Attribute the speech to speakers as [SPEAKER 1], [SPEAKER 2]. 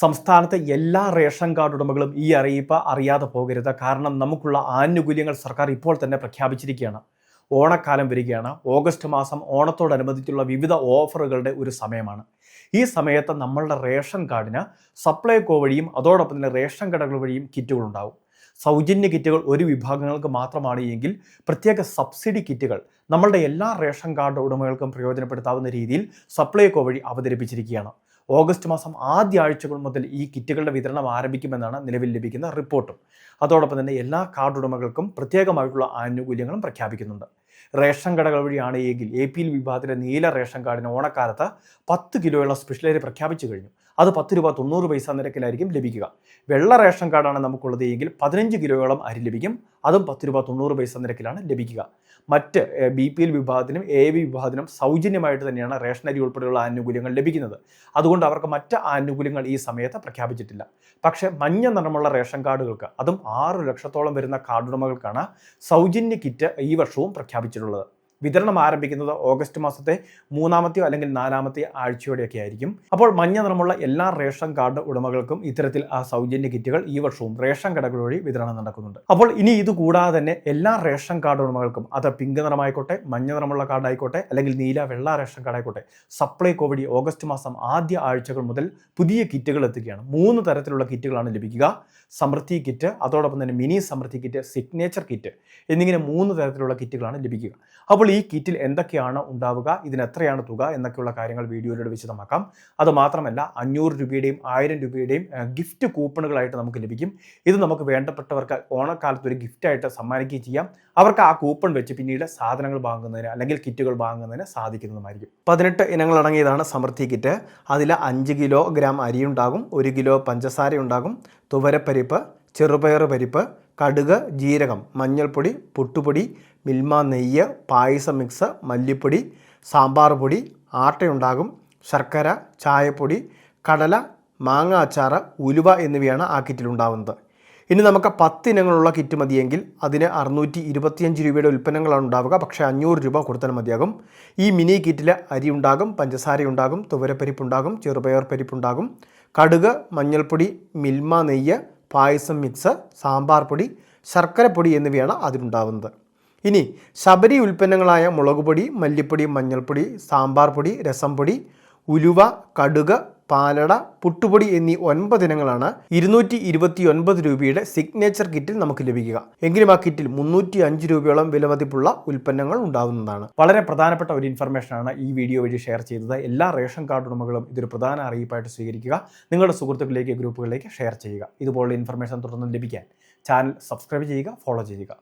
[SPEAKER 1] സംസ്ഥാനത്തെ എല്ലാ ration card ഉടമകളും ഈ അറിയിപ്പ് അറിയാതെ പോകരുത്. കാരണം നമുക്കുള്ള ആനുകൂല്യങ്ങൾ സർക്കാർ ഇപ്പോൾ തന്നെ പ്രഖ്യാപിച്ചിരിക്കുകയാണ്. ഓണക്കാലം വരികയാണ്. ഓഗസ്റ്റ് മാസം ഓണത്തോടനുബന്ധിച്ചുള്ള വിവിധ ഓഫറുകളുടെ ഒരു സമയമാണ്. ഈ സമയത്ത് നമ്മളുടെ റേഷൻ കാർഡിന് സപ്ലൈകോ വഴിയും അതോടൊപ്പം തന്നെ റേഷൻ കടകൾ വഴിയും കിറ്റുകൾ ഉണ്ടാവും. സൗജന്യ കിറ്റുകൾ ഒരു വിഭാഗങ്ങൾക്ക് മാത്രമാണ് എങ്കിൽ പ്രത്യേക സബ്സിഡി കിറ്റുകൾ നമ്മളുടെ എല്ലാ റേഷൻ കാർഡ് ഉടമകൾക്കും പ്രയോജനപ്പെടുത്താവുന്ന രീതിയിൽ സപ്ലൈകോ വഴി അവതരിപ്പിച്ചിരിക്കുകയാണ്. ഓഗസ്റ്റ് മാസം ആദ്യ ആഴ്ചകൾ മുതൽ ഈ കിറ്റുകളുടെ വിതരണം ആരംഭിക്കുമെന്നാണ് നിലവിൽ ലഭിക്കുന്ന റിപ്പോർട്ടും. അതോടൊപ്പം തന്നെ എല്ലാ കാർഡ് ഉടമകൾക്കും പ്രത്യേകമായിട്ടുള്ള ആനുകൂല്യങ്ങളും പ്രഖ്യാപിക്കുന്നുണ്ട്. റേഷൻ കടകൾ വഴിയാണ് എങ്കിൽ എ പി എൽ വിഭാഗത്തിലെ നീല റേഷൻ കാർഡിന് ഓണക്കാലത്ത് പത്ത് കിലോയുള്ള സ്പെഷ്യൽ അരി പ്രഖ്യാപിച്ചു കഴിഞ്ഞു. അത് പത്ത് രൂപ തൊണ്ണൂറ് പൈസ നിരക്കിലായിരിക്കും ലഭിക്കുക. വെള്ള റേഷൻ കാർഡാണ് നമുക്കുള്ളത് എങ്കിൽ പതിനഞ്ച് കിലോയോളം അരി ലഭിക്കും. അതും പത്ത് രൂപ തൊണ്ണൂറ് പൈസ നിരക്കിലാണ് ലഭിക്കുക. മറ്റ് ബി പി എൽ വിഭാഗത്തിനും എ വി വിഭാഗത്തിനും സൗജന്യമായിട്ട് തന്നെയാണ് റേഷൻ അരി ഉൾപ്പെടെയുള്ള ആനുകൂല്യങ്ങൾ ലഭിക്കുന്നത്. അതുകൊണ്ട് അവർക്ക് മറ്റ് ആനുകൂല്യങ്ങൾ ഈ സമയത്ത് പ്രഖ്യാപിച്ചിട്ടില്ല. പക്ഷേ മഞ്ഞ നിറമുള്ള റേഷൻ കാർഡുകൾക്ക് അതും ആറ് ലക്ഷത്തോളം വരുന്ന കാർഡുടമകൾക്കാണ് സൗജന്യ കിറ്റ് ഈ വർഷവും പ്രഖ്യാപിച്ചിട്ടുള്ളത്. വിതരണം ആരംഭിക്കുന്നത് ഓഗസ്റ്റ് മാസത്തെ മൂന്നാമത്തെയോ അല്ലെങ്കിൽ നാലാമത്തെ ആഴ്ചയോടെയൊക്കെ ആയിരിക്കും. അപ്പോൾ മഞ്ഞ നിറമുള്ള എല്ലാ റേഷൻ കാർഡ് ഉടമകൾക്കും ഇത്തരത്തിൽ ആ സൗജന്യ കിറ്റുകൾ ഈ വർഷവും റേഷൻ കടകൾ വഴി വിതരണം നടക്കുന്നുണ്ട്. അപ്പോൾ ഇനി ഇത് കൂടാതെ തന്നെ എല്ലാ റേഷൻ കാർഡ് ഉടമകൾക്കും അത് പിങ്ക് നിറമായിക്കോട്ടെ മഞ്ഞ നിറമുള്ള കാർഡ് ആയിക്കോട്ടെ അല്ലെങ്കിൽ നീല വെള്ള റേഷൻ കാർഡ് ആയിക്കോട്ടെ സപ്ലൈ കോവിഡ് ഓഗസ്റ്റ് മാസം ആദ്യ ആഴ്ചകൾ മുതൽ പുതിയ കിറ്റുകൾ എത്തുകയാണ്. മൂന്ന് തരത്തിലുള്ള കിറ്റുകളാണ് ലഭിക്കുക. സമൃദ്ധി കിറ്റ് അതോടൊപ്പം തന്നെ മിനി സമൃദ്ധി കിറ്റ് സിഗ്നേച്ചർ കിറ്റ് എന്നിങ്ങനെ മൂന്ന് തരത്തിലുള്ള കിറ്റുകളാണ് ലഭിക്കുക. അപ്പോൾ ഈ കിറ്റിൽ എന്തൊക്കെയാണ് ഉണ്ടാവുക ഇതിന് എത്രയാണ് തുക എന്നൊക്കെയുള്ള കാര്യങ്ങൾ വീഡിയോയിലൂടെ വിശദമാക്കാം. അത് മാത്രമല്ല അഞ്ഞൂറ് രൂപയുടെയും ആയിരം രൂപയുടെയും ഗിഫ്റ്റ് കൂപ്പണുകളായിട്ട് നമുക്ക് ലഭിക്കും. ഇത് നമുക്ക് വേണ്ടപ്പെട്ടവർക്ക് ഓണക്കാലത്ത് ഒരു ഗിഫ്റ്റായിട്ട് സമ്മാനിക്കുകയും ചെയ്യാം. അവർക്ക് ആ കൂപ്പൺ വെച്ച് പിന്നീട് സാധനങ്ങൾ വാങ്ങുന്നതിന് അല്ലെങ്കിൽ കിറ്റുകൾ വാങ്ങുന്നതിന് സാധിക്കുന്നതുമായിരിക്കും. പതിനെട്ട് ഇനങ്ങൾ അടങ്ങിയതാണ് സമൃദ്ധി കിറ്റ്. അതിൽ അഞ്ച് കിലോ ഗ്രാം അരിയുണ്ടാകും ഒരു കിലോ പഞ്ചസാര ഉണ്ടാകും തുവരപ്പരിപ്പ് ചെറുപയർ പരിപ്പ് കടുക് ജീരകം മഞ്ഞൾപ്പൊടി പുട്ടുപൊടി മിൽമ നെയ്യ് പായസ മിക്സ് മല്ലിപ്പൊടി സാമ്പാർ പൊടി ആട്ടയുണ്ടാകും ശർക്കര ചായപ്പൊടി കടല മാങ്ങ അച്ചാർ ഉലുവ എന്നിവയാണ് ആ കിറ്റിലുണ്ടാകുന്നത് ഇനി നമുക്ക് പത്ത് ഇനങ്ങളുള്ള കിറ്റ് മതിയെങ്കിൽ അതിന് അറുന്നൂറ്റി ഇരുപത്തിയഞ്ച് രൂപയുടെ ഉൽപ്പന്നങ്ങളാണ് ഉണ്ടാവുക. പക്ഷേ അഞ്ഞൂറ് രൂപ കൊടുത്താൽ മതിയാകും. ഈ മിനി കിറ്റിൽ അരി ഉണ്ടാകും പഞ്ചസാര ഉണ്ടാകും തുവരപ്പരിപ്പുണ്ടാകും ചെറുപയർ പരിപ്പുണ്ടാകും കടുക് മഞ്ഞൾപ്പൊടി മിൽമ നെയ്യ് പായസം മിക്സ് സാമ്പാർ പൊടി ശർക്കരപ്പൊടി എന്നിവയാണ് അതിലുണ്ടാവുന്നത്. ഇനി ശബരി ഉൽപ്പന്നങ്ങളായ മുളക് പൊടി മല്ലിപ്പൊടി മഞ്ഞൾപ്പൊടി സാമ്പാർ പൊടി രസം പൊടി ഉലുവ കടുക് പാലട പുട്ടുപൊടി എന്നീ ഒൻപത് ഇനങ്ങളാണ് ഇരുന്നൂറ്റി ഇരുപത്തി ഒൻപത് രൂപയുടെ സിഗ്നേച്ചർ കിറ്റിൽ നമുക്ക് ലഭിക്കുക. എങ്കിലും ആ കിറ്റിൽ മുന്നൂറ്റി അഞ്ച് രൂപയോളം വിലമതിപ്പുള്ള ഉൽപ്പന്നങ്ങൾ ഉണ്ടാവുന്നതാണ്. വളരെ പ്രധാനപ്പെട്ട ഒരു ഇൻഫർമേഷനാണ് ഈ വീഡിയോ വഴി ഷെയർ ചെയ്തത്. എല്ലാ റേഷൻ കാർഡ് ഉടമകളും ഇതൊരു പ്രധാന അറിയിപ്പായിട്ട് സ്വീകരിക്കുക. നിങ്ങളുടെ സുഹൃത്തുക്കളിലേക്ക് ഗ്രൂപ്പുകളിലേക്ക് ഷെയർ ചെയ്യുക. ഇതുപോലുള്ള ഇൻഫർമേഷൻ തുടർന്ന് ലഭിക്കാൻ ചാനൽ സബ്സ്ക്രൈബ് ചെയ്യുക ഫോളോ ചെയ്യുക.